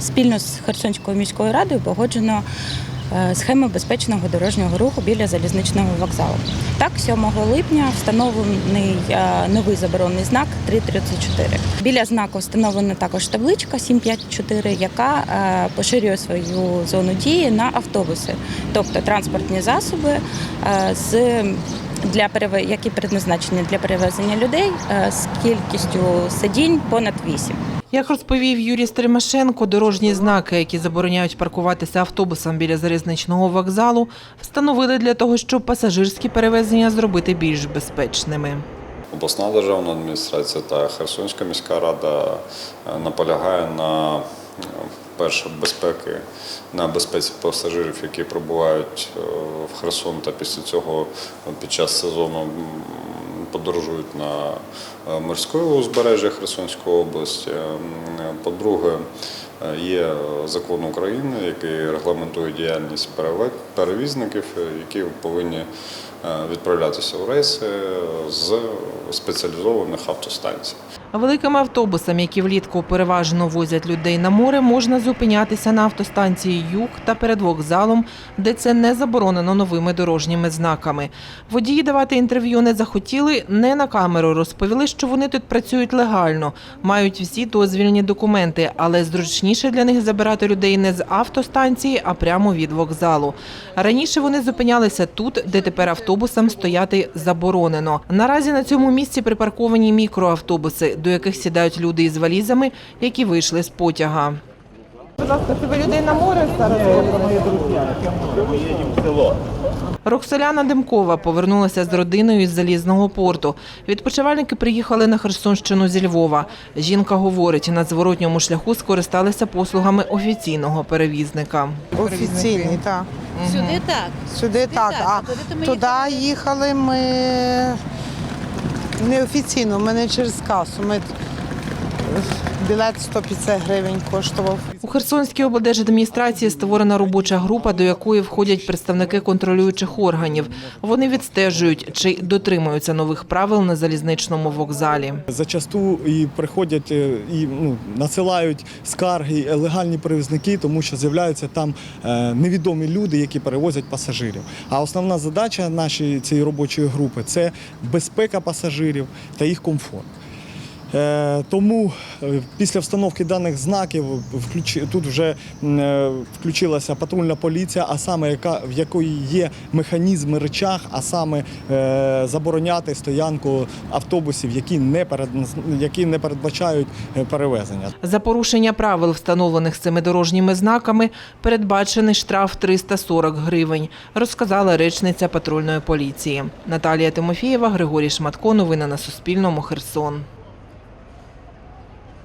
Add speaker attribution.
Speaker 1: спільно з Херсонською міською радою погоджено е, схеми безпечного дорожнього руху біля залізничного вокзалу. Так, 7 липня встановлений е, новий заборонний знак 334. Біля знаку встановлена також табличка 754, яка е, поширює свою зону дії на автобуси, тобто транспортні засоби з для які предназначені для перевезення людей з кількістю сидінь понад 8.
Speaker 2: Як розповів Юрій Стримашенко, дорожні знаки, які забороняють паркуватися автобусам біля залізничного вокзалу, встановили для того, щоб пасажирські перевезення зробити більш безпечними.
Speaker 3: Обласна державна адміністрація та Херсонська міська рада е, наполягає на е, перше безпеки, на безпеці пасажирів, які прибувають е, в Херсон та після цього під час сезону подорожують на е, морське узбережжя Херсонської області. По-друге, е, є закон України, який регламентує діяльність перевізників, е, які повинні е, відправлятися в рейси з спеціалізованих автостанцій.
Speaker 2: Великим автобусам, які влітку переважно возять людей на море, можна зупинятися на автостанції Юг та перед вокзалом, де це не заборонено новими дорожніми знаками. Водії давати інтерв'ю не захотіли, не на камеру розповіли, що вони тут працюють легально, мають всі дозвільні документи, але зручніше для них забирати людей не з автостанції, а прямо від вокзалу. Раніше вони зупинялися тут, де тепер автобусам стояти заборонено. Наразі на цьому місці припарковані мікроавтобуси, до яких сідають люди із валізами, які вийшли з потяга. Ласка, це ви людей на море зараз? Роксоляна Демкова повернулася з родиною із залізного порту. Відпочивальники приїхали на Херсонщину зі Львова. Жінка говорить, на зворотньому шляху скористалися послугами офіційного перевізника.
Speaker 4: Офіційний, так.
Speaker 5: Сюди так.
Speaker 4: Сюди так. А
Speaker 5: ми
Speaker 4: туди їхали ми неофіційно, ми не через касу. Ми білет 150 гривень коштував.
Speaker 2: У Херсонській облдержадміністрації створена робоча група, до якої входять представники контролюючих органів. Вони відстежують, чи дотримуються нових правил на залізничному вокзалі.
Speaker 6: Зачасту і приходять е, і ну, надсилають скарги легальні перевізники, тому що з'являються там е, невідомі люди, які перевозять пасажирів. А основна задача нашої цієї робочої групи це безпека пасажирів та їх комфорт. Е, Тому е, після встановки даних знаків тут вже е, включилася патрульна поліція, а саме яка в якої є механізми речах, а саме забороняти стоянку автобусів, які не перед які не передбачають перевезення.
Speaker 2: За порушення правил, встановлених цими дорожніми знаками, передбачений штраф 340 гривень, розказала речниця патрульної поліції. Наталія Тимофієва, Григорій Шматко. Новини на Суспільному. Херсон.